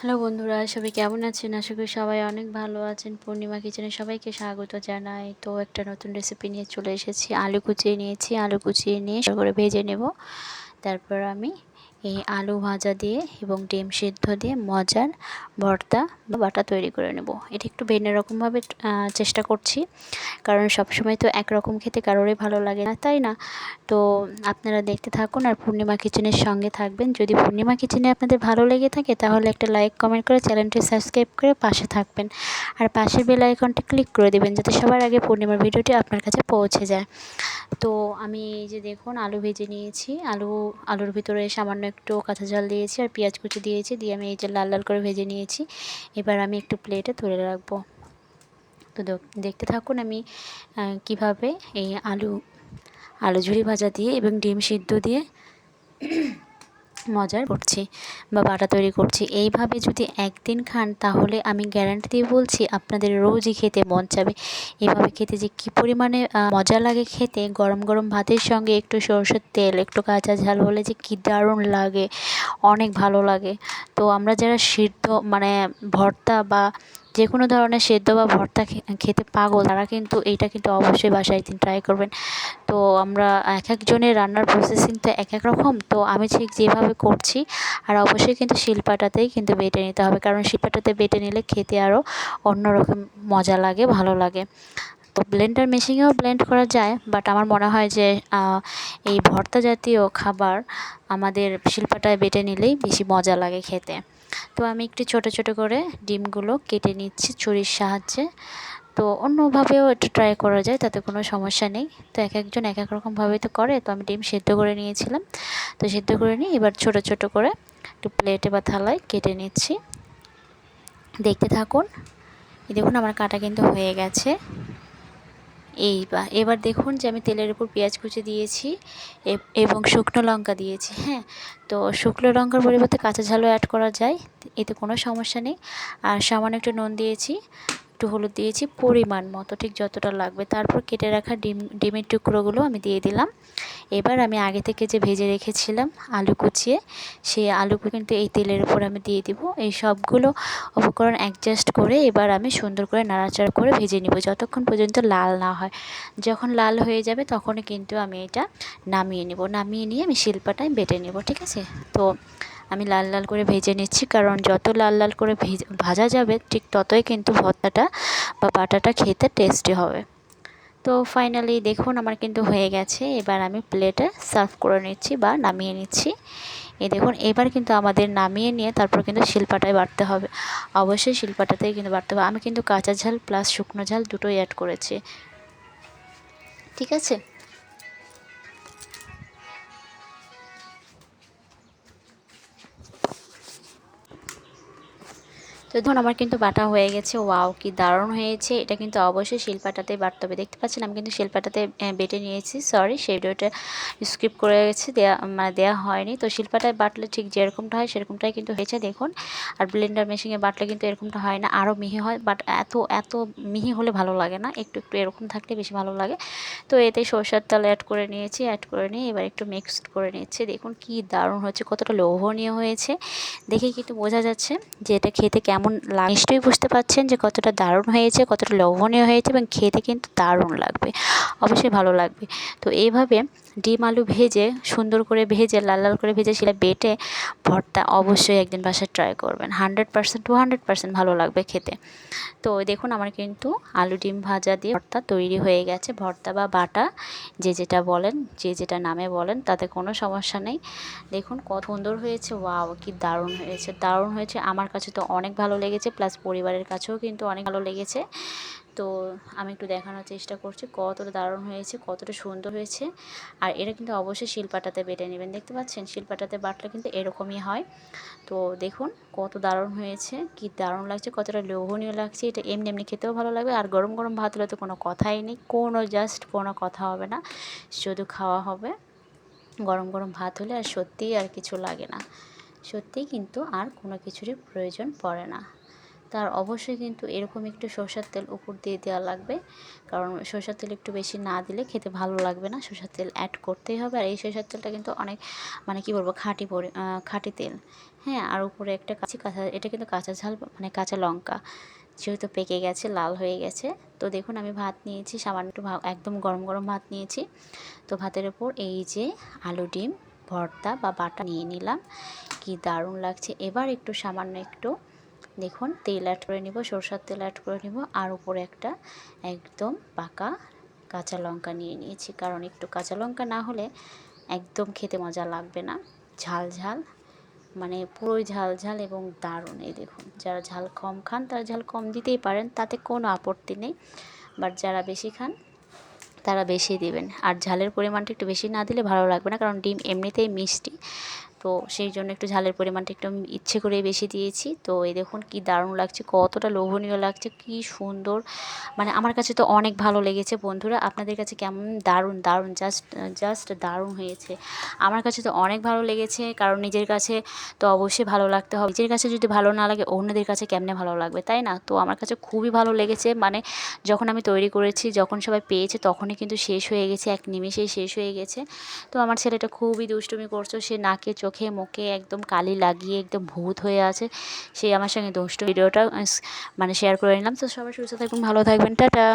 Hello বন্ধুরা, সবাই কেমন আছেন? আশা করি সবাই অনেক ভালো আছেন। পূর্ণিমা কিচেনে সবাইকে স্বাগত জানাই। তো একটা নতুন রেসিপি নিয়ে চলে এসেছি। আলু কুচিয়ে নিয়েছি। আলু কুচিয়ে নিয়ে করে ভেজে নেব। তারপর আমি এই আলু ভাজা দিয়ে এবং ডিম সিদ্ধ দিয়ে মজার ভর্তা বা বাটা তৈরি করে নেব। এটা একটু ভিন্ন রকমভাবে চেষ্টা করছি। কারণ সবসময় তো একরকম খেতে কারোরই ভালো লাগে না, তাই না? তো আপনারা দেখতে থাকুন আর পূর্ণিমা কিচেনের সঙ্গে থাকবেন। যদি পূর্ণিমা কিচেনে আপনাদের ভালো লেগে থাকে, তাহলে একটা লাইক, কমেন্ট করে চ্যানেলটি সাবস্ক্রাইব করে পাশে থাকবেন। আর পাশের বেল আইকনটি ক্লিক করে দেবেন, যাতে সবার আগে পূর্ণিমার ভিডিওটি আপনার কাছে পৌঁছে যায়। তো আমি এই যে দেখুন, আলু ভেজে নিয়েছি। আলু, আলুর ভিতরে সামান্য একটু কাঁচা জল দিয়েছি আর পেঁয়াজ কুচি দিয়েছি, দিয়ে আমি এই যে লাল লাল করে ভেজে নিয়েছি। এবার আমি একটু প্লেটে তুলে রাখব। তো দেখতে থাকুন আমি কীভাবে এই আলু আলু ঝুড়ি ভাজা দিয়ে এবং ডিম সিদ্ধ দিয়ে মজার করছি বা বাটা তৈরি করছি। এইভাবে যদি একদিন খান, তাহলে আমি গ্যারান্টি দিয়ে বলছি আপনাদের রোজই খেতে মন চাবে। এভাবে খেতে যে কী পরিমাণে মজা লাগে খেতে, গরম গরম ভাতের সঙ্গে একটু সরষের তেল, একটু কাঁচা ঝাল হলে যে কী দারুণ লাগে, অনেক ভালো লাগে। তো আমরা যারা সিদ্ধ মানে ভর্তা বা যে কোনো ধরনের সেদ্ধ বা ভর্তা খেতে পাগল, তারা কিন্তু এইটা কিন্তু অবশ্যই বাসায় একদিন ট্রাই করবেন। তো আমরা এক একজনের রান্নার প্রসেসিং তো এক এক রকম, তো আমি ঠিক যেভাবে করছি, আর অবশ্যই কিন্তু শিল্পাটাতেই কিন্তু বেটে নিতে হবে, কারণ শিলপাটাতে বেটে নিলে খেতে আরও অন্যরকম মজা লাগে, ভালো লাগে। তো ব্লেন্ডার মেশিনেও ব্লেন্ড করা যায় বাট আমার মনে হয় যে এই ভর্তা জাতীয় খাবার আমাদের শিল্পাটায় বেটে নিলেই বেশি মজা লাগে খেতে। তো আমি একটু ছোট ছোট করে ডিমগুলো কেটে নিচ্ছি ছুরির সাহায্যে। তো অন্যভাবেও একটু ট্রাই করা যায়, তাতে কোনো সমস্যা নেই। তো এক একজন এক এক রকমভাবে তো করে, তো আমি ডিম সেদ্ধ করে নিয়েছিলাম। তো সেদ্ধ করে নিই এবার ছোট ছোট করে একটু প্লেটে বা থালায় কেটে নিচ্ছি। দেখতে থাকুন। দেখুন, আমার কাটা কিন্তু হয়ে গেছে। এইবার এবার দেখুন যে আমি তেলের উপর পেঁয়াজ কুচি দিয়েছি এবং শুকনো লঙ্কা দিয়েছি হ্যাঁ? তো শুকনো লঙ্কার পরিবর্তে কাঁচা ঝালও অ্যাড করা যায়, এতে কোনো সমস্যা নেই। আর সামান্য একটু নুন দিয়েছি একটু হলুদ দিয়েছি, পরিমাণ মতো ঠিক যতটা লাগবে। তারপর কেটে রাখা ডিম, ডিমের টুকরোগুলো আমি দিয়ে দিলাম। এবার আমি আগে থেকে যে ভেজে রেখেছিলাম আলু কুচিয়ে, সেই আলু কিন্তু এই তেলের উপর আমি দিয়ে দিব। এই সবগুলো উপকরণ অ্যাডজাস্ট করে এবার আমি সুন্দর করে নাড়াচাড়া করে ভেজে নিব যতক্ষণ পর্যন্ত লাল না হয়। যখন লাল হয়ে যাবে তখনই কিন্তু আমি এটা নামিয়ে নিব। নামিয়ে নিয়ে আমি শিল্পাটায় বেটে নেব, ঠিক আছে? তো আমি লাল লাল করে ভেজে নিচ্ছি, কারণ যত লাল লাল করে ভাজা যাবে, ঠিক ততই কিন্তু ভর্তাটা বা বাটাটা খেতে টেস্টি হবে। তো ফাইনালি দেখুন আমার কিন্তু হয়ে গেছে, এবার আমি প্লেটে সার্ভ করে নিচ্ছি বা নামিয়ে নিচ্ছি। এই দেখুন, এবার কিন্তু আমাদের নামিয়ে নিয়ে তারপর কিন্তু শিলপাটায় বাড়তে হবে। অবশ্যই শিলপাটাতেই কিন্তু বাড়তে হবে। আমি কিন্তু কাঁচা ঝাল প্লাস শুকনো ঝাল দুটোই অ্যাড করেছি। ঠিক আছে? তো ধরুন আমার কিন্তু বাটা হয়ে গেছে। ওয়াও, কি দারুণ হয়েছে। এটা কিন্তু অবশ্যই শিলপাটাতে বাটতে হবে। দেখতে পাচ্ছেন, আমি কিন্তু শিলপাটাতে বেটে নিয়েছি। সরি সেই ভিডিওটা স্কিপ করে গেছে দেওয়া মানে দেওয়া হয়নি। তো শিলপাটায় বাটলে ঠিক যেরকমটা হয়, সেরকমটাই কিন্তু হয়েছে, দেখুন। আর ব্লেন্ডার মেশিনে বাটলে কিন্তু এরকমটা হয় না আরও মিহি হয়। বাট এত এত মিহি হলে ভালো লাগে না। একটু একটু এরকম থাকলে বেশি ভালো লাগে। তো এতে সরষার তেল অ্যাড করে নিয়েছি অ্যাড করে নিয়ে এবার একটু মিক্সড করে নিচ্ছি। দেখুন, কি দারুণ হচ্ছে, কতটা লোভনীয় হয়েছে। দেখে কিন্তু বোঝা যাচ্ছে যে এটা খেতে কেমন কেমন লাগে নিশ্চয়ই বুঝতে পারছেন যে কতটা দারুণ হয়েছে, কতটা লোভনীয় হয়েছে এবং খেতে কিন্তু দারুণ লাগবে, অবশ্যই ভালো লাগবে। তো এইভাবে ডিম আলু ভেজে, সুন্দর করে ভেজে, লাল লাল করে ভেজে সেটা বেটে ভর্তা অবশ্যই একদিন বাসায় ট্রাই করবেন। Hundred percent to hundred percent ভালো লাগবে খেতে। তো দেখুন আমার কিন্তু আলু ডিম ভাজা দিয়ে ভর্তা তৈরি হয়ে গেছে। ভর্তা বা বাটা, যে যেটা বলেন, যে যেটা নামে বলেন, তাতে কোনো সমস্যা নেই। দেখুন কত সুন্দর হয়েছে ওয়াও কি দারুণ হয়েছে দারুণ হয়েছে। আমার কাছে তো অনেক ভালো লেগেছে প্লাস পরিবারের কাছেও কিন্তু অনেক ভালো লেগেছে। তো আমি একটু দেখানোর চেষ্টা করছি কতটা দারুণ হয়েছে, কতটা সুন্দর হয়েছে। আর এটা কিন্তু অবশ্যই শিলপাটাতে বেটে নেবেন, দেখতে পাচ্ছেন? শিলপাটাতে বাটলে কিন্তু এরকমই হয়। তো দেখুন কত দারুণ হয়েছে, কি দারুণ লাগছে, কতটা লোভনীয় লাগছে। এটা এমনি এমনি খেতেও ভালো লাগবে। আর গরম গরম ভাত হলে তো কোনো কথাই নেই, কোনো জাস্ট কোনো কথা হবে না, শুধু খাওয়া হবে। গরম গরম ভাত হলে আর সত্যিই আর কিছু লাগে না, সত্যিই কিন্তু আর কোনো কিছুরই প্রয়োজন পড়ে না। তার অবশ্যই কিন্তু এরকম একটু সরষের তেল উপর দিয়ে দেওয়া লাগবে। কারণ সরষের তেল একটু বেশি না দিলে খেতে ভালো লাগবে না। সরষের তেল অ্যাড করতেই হবে। আর এই সরষের তেলটা কিন্তু অনেক মানে কি বলব, খাঁটি পরি খাঁটি তেল। হ্যাঁ আর উপরে একটা কাঁচি, কাঁচা, এটা কিন্তু কাঁচা ঝাল মানে কাঁচা লঙ্কা। যেহেতু পেকে গেছে, লাল হয়ে গেছে। তো দেখুন, আমি ভাত নিয়েছি, সামান্য একটু একদম গরম গরম ভাত নিয়েছি। তো ভাতের ওপর এই যে আলু ডিম, ভর্তা বা বাটা নিয়ে নিলাম। কি দারুণ লাগছে। এবার একটু সামান্য একটু দেখুন, তেল অ্যাড করে নিব, সরষার তেল অ্যাড করে নিব আর উপরে একটা একদম পাকা কাঁচা লঙ্কা নিয়ে নিয়েছি। কারণ একটু কাঁচা লঙ্কা না হলে একদম খেতে মজা লাগবে না। ঝাল ঝাল মানে পুরোই ঝাল ঝাল এবং দারুণ এই দেখুন। যারা ঝাল কম খান, তারা ঝাল কম দিতেই পারেন, তাতে কোনো আপত্তি নেই। বাট যারা বেশি খান, তারা বেশি দিবেন। আর ঝালের পরিমাণটা একটু বেশি না দিলে ভালো লাগবে না, কারণ ডিম এমনিতেই মিষ্টি। তো সেই জন্য একটু ঝালের পরিমাণটা একটু আমি ইচ্ছে করে বেশি দিয়েছি। তো এই দেখুন কি দারুণ লাগছে, কতটা লোভনীয় লাগছে, কি সুন্দর। মানে আমার কাছে তো অনেক ভালো লেগেছে বন্ধুরা, আপনাদের কাছে কেমন দারুণ দারুণ জাস্ট জাস্ট দারুণ হয়েছে। আমার কাছে তো অনেক ভালো লেগেছে, কারণ নিজের কাছে তো অবশ্যই ভালো লাগতে হবে। নিজের কাছে যদি ভালো না লাগে, অন্যদের কাছে কেমনে ভালো লাগবে, তাই না? তো আমার কাছে খুবই ভালো লেগেছে মানে যখন আমি তৈরি করেছি, যখন সবাই পেয়েছে, তখনই কিন্তু শেষ হয়ে গেছে, এক নিমেষেই শেষ হয়ে গেছে। তো আমার ছেলেটা খুবই দুষ্টুমি করছ, সে নাকে চোখে মুখে একদম কালি লাগিয়ে একদম ভূত হয়ে আছে। সে আমার সঙ্গে দুষ্টু। ভিডিওটা মানে শেয়ার করে নিলাম। তো সবাই সুস্থ থাকবেন, ভালো থাকবেন। টাটা।